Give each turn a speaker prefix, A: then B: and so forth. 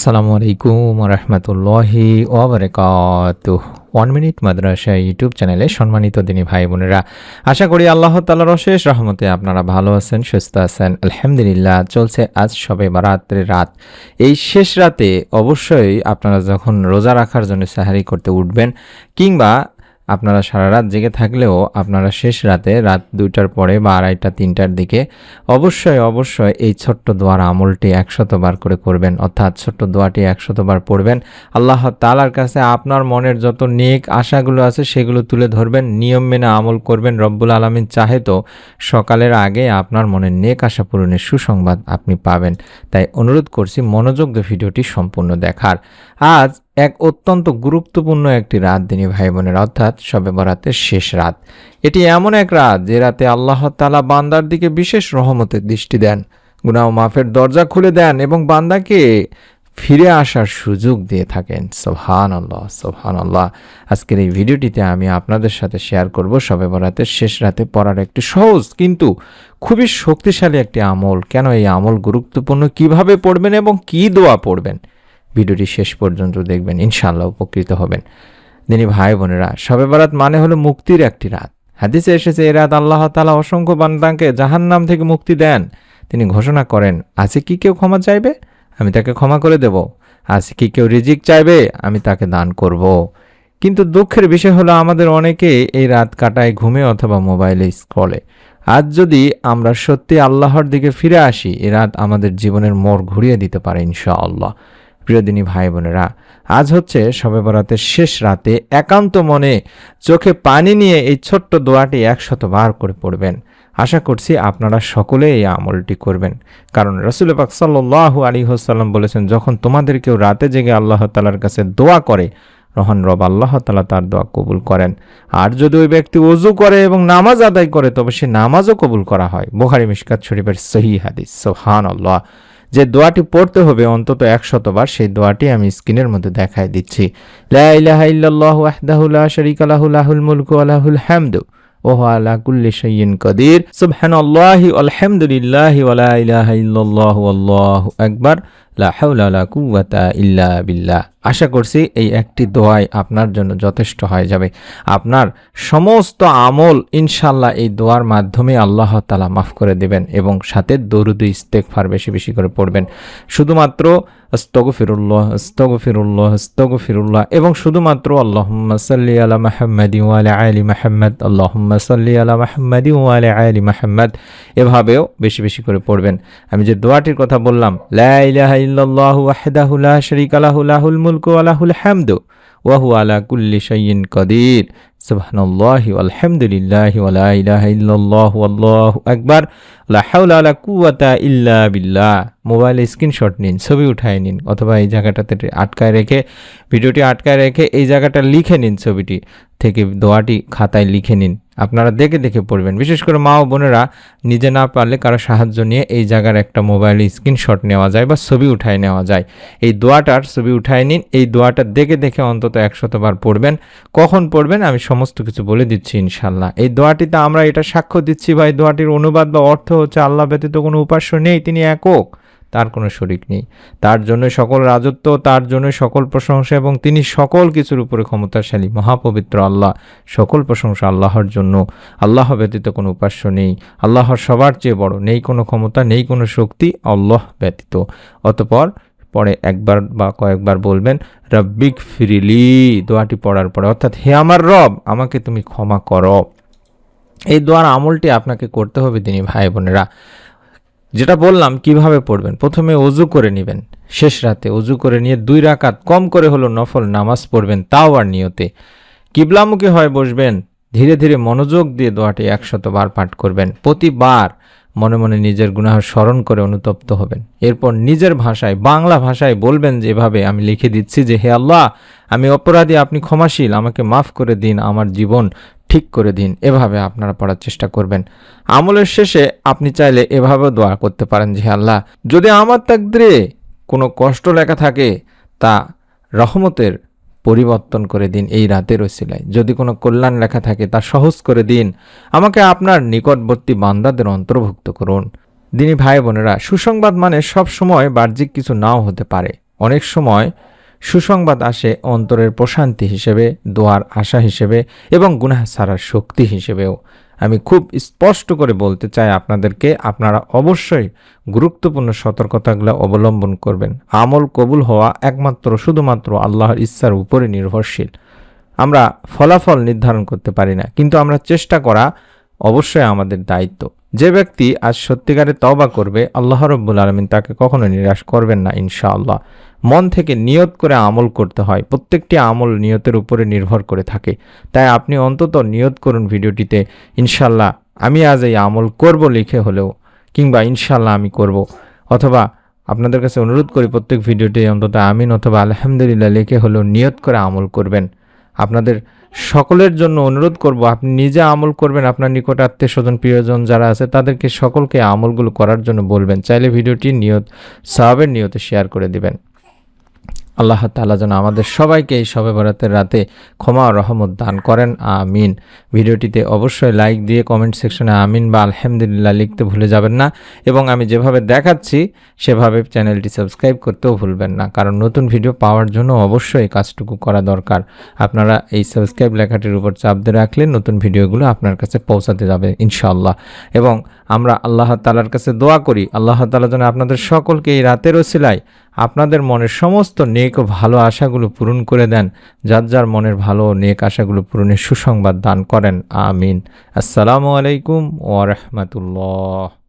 A: আসসালামু আলাইকুম রহমতুল্লাহি ওবরকাত ওয়ান মিনিট মাদ্রাসা ইউটিউব চ্যানেলে সম্মানিত দিনী ভাই বোনেরা, আশা করি আল্লাহ তালার অশেষ রহমতে আপনারা ভালো আছেন, সুস্থ আছেন। আলহামদুলিল্লাহ, চলছে আজ সবে বারাত্রের রাত। এই শেষ রাতে অবশ্যই আপনারা যখন রোজা রাখার জন্য সাহারি করতে উঠবেন কিংবা আপনারা সারা রাত জেগে থাকলেও আপনারা শেষ রাতে রাত দুইটার পরে বা আড়াইটা, তিনটার দিকে অবশ্যই অবশ্যই এই ছোট্ট দোয়ার আমলটি একশতবার করে করবেন। অর্থাৎ ছোট্ট দোয়াটি একশতবার পড়বেন। আল্লাহ তালার কাছে আপনার মনের যত নেক আশাগুলো আছে সেগুলো তুলে ধরবেন, নিয়ম মেনে আমল করবেন। রব্বুল আলমিন চাহে তো সকালের আগে আপনার মনের নেক আশা পূরণের সুসংবাদ আপনি পাবেন। তাই অনুরোধ করছি মনোযোগ ভিডিওটি সম্পূর্ণ দেখার। আজ এক অত্যন্ত গুরুত্বপূর্ণ একটি রাত, দিনী ভাই বোনের অর্থাৎ শবে বরাতের শেষ রাত। এটি এমন এক রাত যে রাতে আল্লাহ তালা বান্দার দিকে বিশেষ রহমতের দৃষ্টি দেন, গুনাহ মাফের দরজা খুলে দেন এবং বান্দাকে ফিরে আসার সুযোগ দিয়ে থাকেন। সোহান আল্লাহ সোহান আল্লাহ আজকের এই ভিডিওটিতে আমি আপনাদের সাথে শেয়ার করব শবে বরাতের শেষ রাতে পড়ার একটি সহজ কিন্তু খুবই শক্তিশালী একটি আমল। কেন এই আমল গুরুত্বপূর্ণ? কীভাবে পড়বেন এবং কি দোয়া পড়বেন? ভিডিওটি শেষ পর্যন্ত দেখবেন ইনশাল্লাহ উপকৃত হবেন। তিনি ভাই বোনেরা, শবে বারাত মানে হলো মুক্তির একটি রাত। হাদিসে এসেছে এই রাত আল্লাহ তালা অসংখ্য বান্দাকে জাহান নাম থেকে মুক্তি দেন। তিনি ঘোষণা করেন, আছে কি কেউ ক্ষমা চাইবে? আমি তাকে ক্ষমা করে দেব। আছে কি কেউ রিজিক চাইবে? আমি তাকে দান করব। কিন্তু দুঃখের বিষয় হলো, আমাদের অনেকে এই রাত কাটায় ঘুমে অথবা মোবাইলে স্ক্রলে। আজ যদি আমরা সত্যি আল্লাহর দিকে ফিরে আসি, এ রাত আমাদের জীবনের মোড় ঘুরিয়ে দিতে পারে, ইনশাআল্লাহ। প্রিয়দিনী ভাই বোনেরা আজ হচ্ছে শবে বরাতের শেষ রাতে একান্ত মনে চোখে পানি নিয়ে এই ছোট্ট দোয়াটি একশত বার করে পড়বেন। আশা করছি আপনারা সকলে এই আমলটি করবেন। কারণ রসুল পাক সাল্লাহ আলী হোসাল্লাম বলেছেন, যখন তোমাদের কেউ রাতে জেগে আল্লাহ তালার কাছে দোয়া করে, রহন রব আল্লাহ তালা তার দোয়া কবুল করেন। আর যদি ওই ব্যক্তি অজু করে এবং নামাজ আদায় করে, তবে সে নামাজও কবুল করা হয়। বোখারি মিশকাত শরীফের সহি হাদিস। সোহান আল্লাহ যে দোয়াটি পড়তে হবে অন্তত একশতবার সেই দোয়াটি আমি স্ক্রিনের মধ্যে দেখাই দিচ্ছি। লাহুল মুলকু ওয়া লাহুল হামদু, ওহ আলা কুল্লি শাইইন কাদির। সুবহানাল্লাহি আলহামদুলিল্লাহি ওয়া লা ইলাহা ইল্লাল্লাহু আল্লাহু আকবার। লা হাওলা ওয়া লা কুওয়াতা ইল্লা বিল্লাহ। আশা করছি এই একটি দোয়াই আপনার জন্য যথেষ্ট হয়ে যাবে। আপনার সমস্ত আমল ইনশাল্লাহ এই দোয়ার মাধ্যমে আল্লাহ তালা মাফ করে দেবেন এবং সাথে দরুদ ইস্তেকফার বেশি বেশি করে পড়বেন। শুধুমাত্র স্তগফিরুল্লাহ স্তগফিরুল্লাহ স্তগফিরুল্লাহ এবং শুধুমাত্র আল্লাহুম্মা সাল্লি আলা মাহমদ ওয়ালা আলি মাহমদ আল্লাহুম্মা সাল্লি আলা মাহমদ ওয়ালা আলি মাহমদ এভাবেও বেশি বেশি করে পড়বেন। আমি যে দোয়াটির কথা বললাম, লা ইলাহা ইল্লাল্লাহু ওয়াহদাহু লা শারীকা লাহু লাহুল মুলকু ওয়া লাহুল হামদু আলা কুল্লি শাইইন কাদির। সুবহানাল্লাহি ইলাহা লা ইল্লা মোবাইলে স্ক্রিনশট নিন, ছবি উঠায় নিন, অথবা এই জায়গাটাতে আটকায় রেখে, ভিডিওটি আটকায় রেখে এই জায়গাটা লিখে নিন ছবিটি থেকে, দোয়াটি খাতায় লিখে নিন। আপনারা দেখে দেখে পড়বেন। বিশেষ করে মা ও বোনেরা নিজে না পারলে কারও সাহায্য নিয়ে এই জায়গার একটা মোবাইলে স্ক্রিনশট নেওয়া যায় বা ছবি উঠায় নেওয়া যায়। এই দোয়াটার ছবি উঠায় নিন, এই দোয়াটা দেখে দেখে অন্তত একশতবার পড়বেন। কখন পড়বেন আমি সমস্ত কিছু বলে দিচ্ছি ইনশাল্লাহ এই দোয়াটিতে আমরা এটা সাক্ষ্য দিচ্ছি বা এই দোয়াটির অনুবাদ বা অর্থ হচ্ছে আল্লাহ ব্যতীত কোনো উপাস্য নেই, তিনি একক, তার কোনো শরিক নেই। তার জন্য সকল রাজত্ব, তার জন্য সকল প্রশংসা এবং তিনি সকল কিছুর উপরে ক্ষমতাশালী, মহাপবিত্র আল্লাহ, সকল প্রশংসা আল্লাহর জন্য। আল্লাহ ব্যতীত কোনো উপাস্য নেই, আল্লাহর সবার চেয়ে বড়, নেই কোনো ক্ষমতা, নেই কোনো শক্তি, আল্লাহ ব্যতীত। অতপর পরে একবার বা কয়েকবার বলবেন, রব্বিক ফিরিলি দোয়াটি পড়ার পরে, অর্থাৎ, হে আমার রব, আমাকে তুমি ক্ষমা করো। এই দোয়ার আমলটি আপনাকে করতে হবে তিনি ভাই বোনেরা। যেটা বললাম, কীভাবে পড়বেন? প্রথমে অজু করে নেবেন। শেষ রাতে অজু করে নিয়ে দুই রাকাত কম করে হলো নফল নামাজ পড়বেন, তাও আর নিয়তে। কিবলামুখী হয়ে বসবেন, ধীরে ধীরে মনোযোগ দিয়ে দোয়াটি একশত বার পাঠ করবেন। প্রতিবার মনে মনে নিজের গুনাহ স্মরণ করে অনুতপ্ত হবেন। এরপর নিজের ভাষায়, বাংলা ভাষায় বলবেন যেভাবে আমি লিখে দিচ্ছি যে, হে আল্লাহ, আমি অপরাধী, আপনি ক্ষমাশীল, আমাকে মাফ করে দিন, আমার জীবন ঠিক করে দিন। এভাবে আপনারা পড়ার চেষ্টা করবেন। আমলের শেষে আপনি চাইলে এভাবে দোয়া করতে পারেন যে আল্লাহ, যদি আমার তাকদিরে কোনো কষ্ট লেখা থাকে, তা রহমতের পরিবর্তন করে দিন এই রাতের ওসিলায়। যদি কোনো কল্যাণ লেখা থাকে, তা সহজ করে দিন। আমাকে আপনার নিকটবর্তী বান্দাদের অন্তর্ভুক্ত করুন। দিনী ভাই বোনেরা, সুসংবাদ মানে সব সময় বাহ্যিক কিছু নাও হতে পারে। অনেক সময় সুসংবাদ আসে অন্তরের প্রশান্তি হিসেবে, দোয়ার আশা হিসেবে এবং গুনাহ সারার শক্তি হিসেবেও। আমি খুব স্পষ্ট করে বলতে চাই আপনাদেরকে, আপনারা অবশ্যই গুরুত্বপূর্ণ সতর্কতাগুলো অবলম্বন করবেন। আমল কবুল হওয়া একমাত্র, শুধুমাত্র আল্লাহর ইচ্ছার উপরে নির্ভরশীল। আমরা ফলাফল নির্ধারণ করতে পারি না, কিন্তু আমরা চেষ্টা করা অবশ্যই আমাদের দায়িত্ব। যে ব্যক্তি আজ সত্যিকারে তবা করবে, আল্লাহ রব্বুল আলমিন তাকে কখনো নিরাশ করবেন না, ইনশাআল্লাহ। মন থেকে নিয়ত করে আমল করতে হয়। প্রত্যেকটি আমল নিয়তের উপরে নির্ভর করে থাকে। তাই আপনি অন্তত নিয়ত করুন ভিডিওটিতে ইনশাল্লাহ আমি আজ এই আমল করব লিখে হলেও, কিংবা ইনশাল্লাহ আমি করব। অথবা আপনাদের কাছে অনুরোধ করি প্রত্যেক ভিডিওটি অন্তত আমিন অথবা আলহামদুলিল্লাহ লিখে হলেও নিয়ত করে আমল করবেন। আপনাদের সকলের জন্য অনুরোধ করব, আপনি নিজে আমল করবেন। আপনার নিকট আত্মীয় স্বজন প্রিয়জন যারা আছে, তাদেরকে সকলকে আমলগুলো করার জন্য বলবেন। চাইলে ভিডিওটি নিয়ত সাহাবের নিয়তে শেয়ার করে দিবেন। আল্লাহ তালা যেন আমাদের সবাইকে এই সবে বরাতের রাতে ক্ষমা রহমত দান করেন, আমিন। ভিডিওটিতে অবশ্যই লাইক দিয়ে কমেন্ট সেকশনে আমিন বা আলহামদুলিল্লাহ লিখতে ভুলে যাবেন না। এবং আমি যেভাবে দেখাচ্ছি, সেভাবে চ্যানেলটি সাবস্ক্রাইব করতেও ভুলবেন না। কারণ নতুন ভিডিও পাওয়ার জন্য অবশ্যই কাজটুকু করা দরকার। আপনারা এই সাবস্ক্রাইব লেখাটির উপর চাপ দিয়ে রাখলে নতুন ভিডিওগুলো আপনার কাছে পৌঁছাতে যাবে, ইনশাআল্লাহ। এবং আমরা আল্লাহ তালার কাছে দোয়া করি। আল্লাহ তালা যেন আপনাদের সকলকে এই রাতের ওসিলায় আপনাদের মনের সমস্ত নেক ও ভালো আশাগুলো পূরণ করে দেন, যার যার মনের ভালো ও নেক আশাগুলো পূরণের সুসংবাদ দান করেন, আমিন। আসসালামু আলাইকুম ওয়া রাহমাতুল্লাহ।